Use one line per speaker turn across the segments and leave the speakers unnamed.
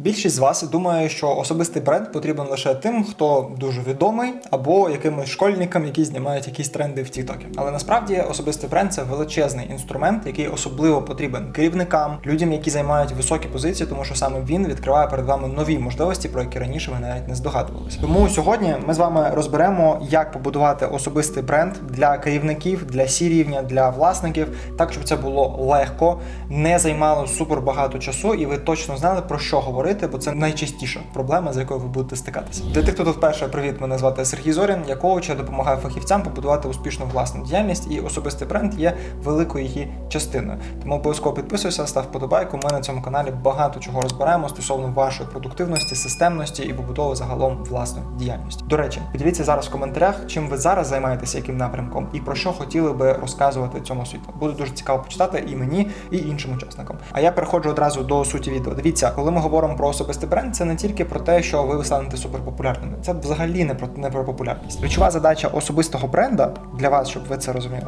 Більшість з вас думає, що особистий бренд потрібен лише тим, хто дуже відомий, або якимось школьникам, які знімають якісь тренди в Тіктокі. Але насправді особистий бренд це величезний інструмент, який особливо потрібен керівникам, людям, які займають високі позиції, тому що саме він відкриває перед вами нові можливості, про які раніше ви навіть не здогадувалися. Тому сьогодні ми з вами розберемо, як побудувати особистий бренд для керівників, для сі рівня, для власників, так щоб це було легко, не займало супер багато часу, і ви точно знали про що говорити, бо це найчастіша проблема, з якою ви будете стикатися. Для тих, хто тут вперше, привіт, мене звати Сергій Зорін. Я коуч, я допомагаю фахівцям побудувати успішну власну діяльність, і особистий бренд є великою її частиною. Тому обов'язково підписуйся, став вподобайку. Ми на цьому каналі багато чого розбираємо стосовно вашої продуктивності, системності і побудови загалом власної діяльності. До речі, поділіться зараз в коментарях, чим ви зараз займаєтеся, яким напрямком, і про що хотіли би розказувати цьому світу. Буде дуже цікаво почитати і мені, і іншим учасникам. А я переходжу одразу до суті відео. Дивіться, коли ми говоримо про особистий бренд, це не тільки про те, що ви станете суперпопулярними. Це взагалі не про не про популярність. Ключова задача особистого бренда для вас, щоб ви це розуміли,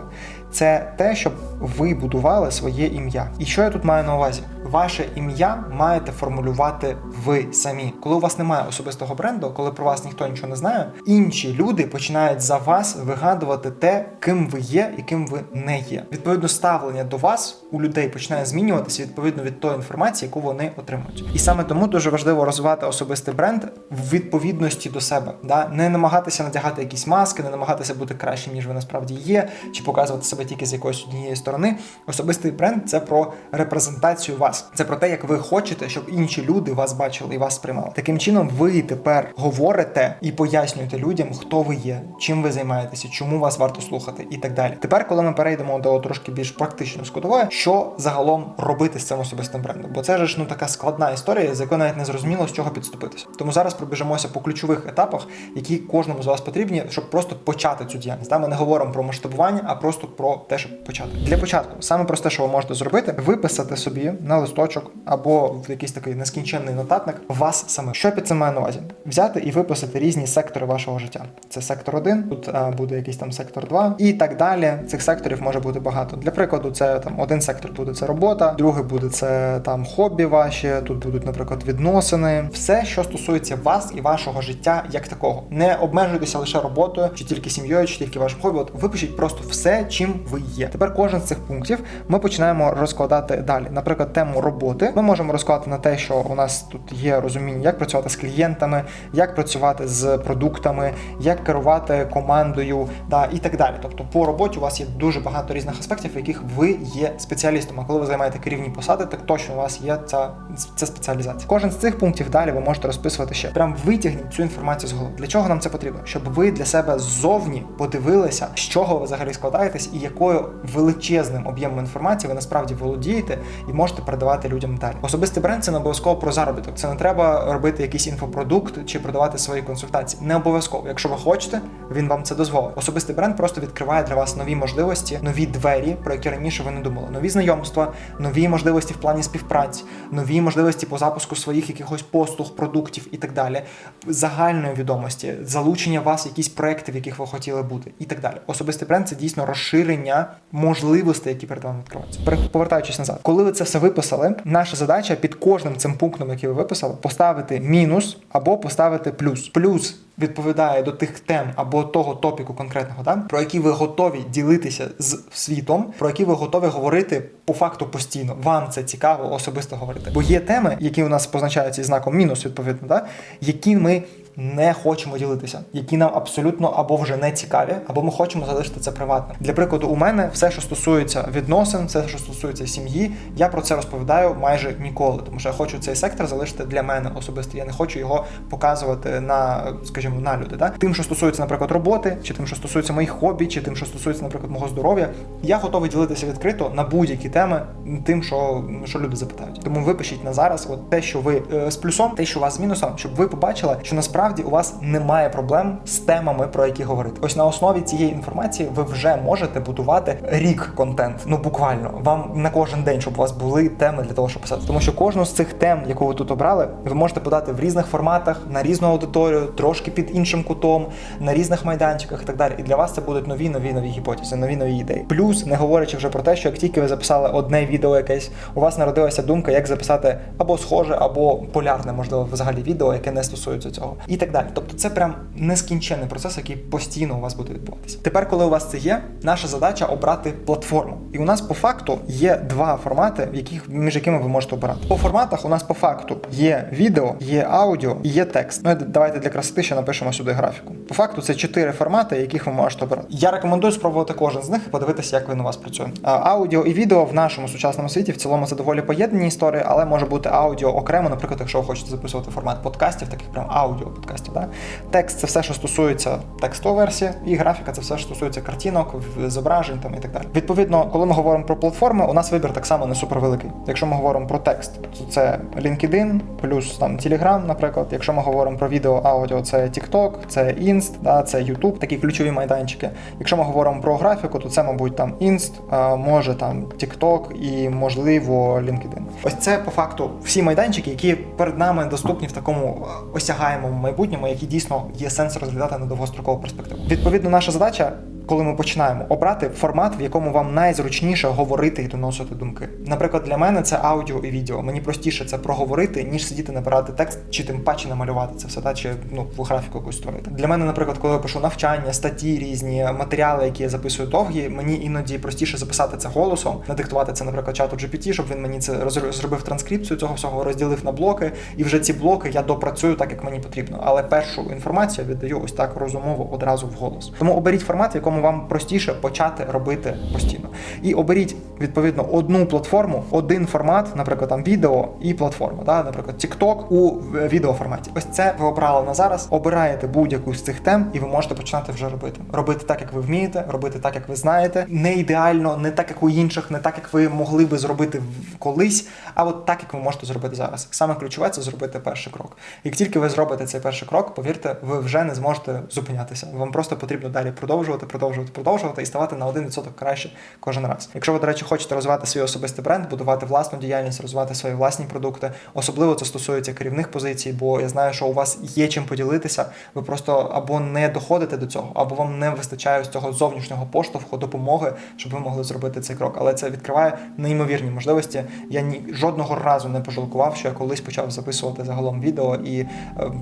це те, щоб ви будували своє ім'я. І що я тут маю на увазі? Ваше ім'я маєте формулювати ви самі. Коли у вас немає особистого бренду, коли про вас ніхто нічого не знає, інші люди починають за вас вигадувати те, ким ви є і ким ви не є. Відповідно, ставлення до вас у людей починає змінюватися відповідно від тої інформації, яку вони отримують. І саме тому дуже важливо розвивати особистий бренд в відповідності до себе, да не намагатися надягати якісь маски, не намагатися бути кращим, ніж ви насправді є, чи показувати себе тільки з якоїсь однієї сторони. Особистий бренд це про репрезентацію вас. Це про те, як ви хочете, щоб інші люди вас бачили і вас сприймали. Таким чином, ви тепер говорите і пояснюєте людям, хто ви є, чим ви займаєтеся, чому вас варто слухати, і так далі. Тепер, коли ми перейдемо до трошки більш практичної складової, що загалом робити з цим особистим брендом? Бо це ж ну така складна історія, з якої навіть не зрозуміло з чого підступитися. Тому зараз пробіжимося по ключових етапах, які кожному з вас потрібні, щоб просто почати цю діяльність. Ми не говоримо про масштабування, а просто про те, щоб почати. Для початку саме просте, що ви можете зробити, виписати собі на листочок або в якийсь такий нескінченний нотатник вас саме. Що під цим маю на увазі? Взяти і виписати різні сектори вашого життя. Це сектор 1, тут а, буде якийсь там сектор 2 і так далі. Цих секторів може бути багато. Для прикладу, це там один сектор буде це робота, другий буде це там хобі ваші. Тут будуть, наприклад, відносини, все, що стосується вас і вашого життя як такого. Не обмежуйтеся лише роботою, чи тільки сім'єю, чи тільки вашим хобі. От випишіть просто все, чим ви є. Тепер кожен з цих пунктів ми починаємо розкладати далі. Наприклад, тему роботи ми можемо розкладати на те, що у нас тут є розуміння, як працювати з клієнтами, як працювати з продуктами, як керувати командою, да і так далі. Тобто, по роботі у вас є дуже багато різних аспектів, в яких ви є спеціалістом. А коли ви займаєте керівні посади, так точно у вас є ця, ця спеціалізація. Кожен з цих пунктів далі ви можете розписувати ще. Прям витягніть цю інформацію з голови. Для чого нам це потрібно? Щоб ви для себе ззовні подивилися, з чого ви взагалі складаєтесь, і якою величезним об'ємом інформації ви насправді володієте і можете передавати людям далі. Особистий бренд це не обов'язково про заробіток. Це не треба робити якийсь інфопродукт чи продавати свої консультації. Не обов'язково. Якщо ви хочете, він вам це дозволить. Особистий бренд просто відкриває для вас нові можливості, нові двері, про які раніше ви не думали. Нові знайомства, нові можливості в плані співпраці, нові можливості по запуску своїх якихось послуг, продуктів і так далі, загальної відомості, залучення вас якісь проекти, в яких ви хотіли бути, і так далі. Особистий бренд це дійсно розширення можливостей, які перед вами відкриваються. Повертаючись назад, коли ви це все виписали, наша задача під кожним цим пунктом, який ви виписали, поставити мінус або поставити плюс. Плюс відповідає до тих тем або того топіку конкретного, да, про які ви готові ділитися з світом, про які ви готові говорити по факту постійно. Вам це цікаво особисто говорити. Бо є теми, які у нас позначаються знаком мінус, відповідно, да, які ми не хочемо ділитися, які нам абсолютно або вже не цікаві, або ми хочемо залишити це приватним. Для прикладу, у мене все, що стосується відносин, все, що стосується сім'ї, я про це розповідаю майже ніколи, тому що я хочу цей сектор залишити для мене особисто. Я не хочу його показувати на, скажімо, на люди. Да? Тим, що стосується, наприклад, роботи, чи тим, що стосується моїх хобі, чи тим, що стосується, наприклад, мого здоров'я, я готовий ділитися відкрито на будь-які теми, тим, що, що люди запитають. Тому випишіть на зараз, от те, що ви е, з плюсом, те, що у вас з мінусом, щоб ви побачили, що насправді. Насправді у вас немає проблем з темами, про які говорити. Ось на основі цієї інформації ви вже можете будувати рік контент. Ну буквально вам на кожен день, щоб у вас були теми для того, щоб писати. Тому що кожну з цих тем, яку ви тут обрали, ви можете подати в різних форматах на різну аудиторію, трошки під іншим кутом, на різних майданчиках і так далі. І для вас це будуть нові, нові, нові гіпотези, нові нові ідеї. Плюс, не говорячи вже про те, що як тільки ви записали одне відео якесь, у вас народилася думка, як записати або схоже, або полярне, можливо, взагалі відео, яке не стосується цього, і так далі. Тобто, це прям нескінченний процес, який постійно у вас буде відбуватися. Тепер, коли у вас це є, наша задача обрати платформу. І у нас по факту є два формати, в яких між якими ви можете обирати. По форматах у нас по факту є відео, є аудіо і є текст. Ну давайте для красоти ще напишемо сюди графіку. По факту це чотири формати, яких ви можете обирати. Я рекомендую спробувати кожен з них і подивитися, як він у вас працює. Аудіо і відео в нашому сучасному світі в цілому це доволі поєднані історії, але може бути аудіо окремо, наприклад, якщо ви хочете записувати формат подкастів, таких прям аудіо подкастів. Да? Текст це все, що стосується текстової версії, і графіка це все, що стосується картинок, зображень там і так далі. Відповідно, коли ми говоримо про платформи, у нас вибір так само не супервеликий. Якщо ми говоримо про текст, то це LinkedIn, плюс там Telegram, наприклад. Якщо ми говоримо про відео, аудіо, це TikTok, це Inst, да, це YouTube, такі ключові майданчики. Якщо ми говоримо про графіку, то це, мабуть, там Inst, може там TikTok і можливо LinkedIn. Ось це по факту всі майданчики, які перед нами доступні в такому осягаємому майбутньому, які дійсно є сенс розглядати на довгострокову перспективу. Відповідно, наша задача. Коли ми починаємо обрати формат, в якому вам найзручніше говорити і доносити думки. Наприклад, для мене це аудіо і відео. Мені простіше це проговорити, ніж сидіти набирати текст, чи тим паче намалювати це все, та чи ну в графіку якусь створити. Для мене, наприклад, коли я пишу навчання, статті різні, матеріали, які я записую довгі, мені іноді простіше записати це голосом, надиктувати це, наприклад, чату GPT, щоб він мені це зробив транскрипцію цього всього, розділив на блоки, і вже ці блоки я допрацюю так, як мені потрібно. Але першу інформацію я віддаю ось так розумово одразу в голос. Тому оберіть формат, в якому вам простіше почати робити постійно. І оберіть відповідно одну платформу, один формат, наприклад, там відео і платформа, да? наприклад, TikTok у в- відеоформаті. Ось це ви обрали на зараз. Обираєте будь-яку з цих тем, і ви можете починати вже робити. Робити так, як ви вмієте, робити так, як ви знаєте. Не ідеально, не так, як у інших, не так, як ви могли би зробити колись, а от так, як ви можете зробити зараз. Саме ключове це зробити перший крок. Як тільки ви зробите цей перший крок, повірте, ви вже не зможете зупинятися. Вам просто потрібно далі продовжувати, продовжувати, продовжувати і ставати на 1% краще кожен раз. Якщо ви, до речі, хочете розвивати свій особистий бренд, будувати власну діяльність, розвивати свої власні продукти, особливо це стосується керівних позицій, бо я знаю, що у вас є чим поділитися. Ви просто або не доходите до цього, або вам не вистачає ось цього зовнішнього поштовху, допомоги, щоб ви могли зробити цей крок. Але це відкриває неймовірні можливості. Я ні жодного разу не пожалкував, що я колись почав записувати загалом відео і е,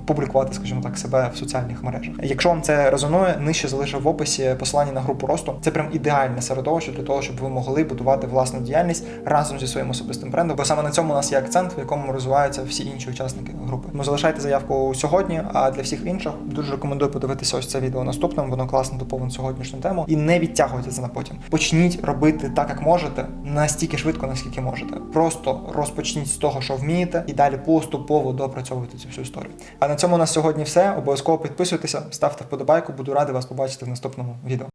публікувати, скажімо так, себе в соціальних мережах. Якщо вам це резонує, нижче залишив в описі посилання на групу росту. Це прям ідеальне середовище для того, щоб ви могли будувати власну діяльність разом зі своїм особистим брендом. Бо саме на цьому у нас є акцент, в якому розвиваються всі інші учасники групи. Тому залишайте заявку сьогодні. А для всіх інших дуже рекомендую подивитися ось це відео наступним. Воно класно доповнить сьогоднішню тему. І не відтягуйте це на потім. Почніть робити так, як можете, настільки швидко, наскільки можете. Просто розпочніть з того, що вмієте, і далі поступово допрацьовуйте цю всю історію. А на цьому у нас сьогодні все. Обов'язково підписуйтеся, ставте вподобайку. Буду радий вас побачити в наступному відео.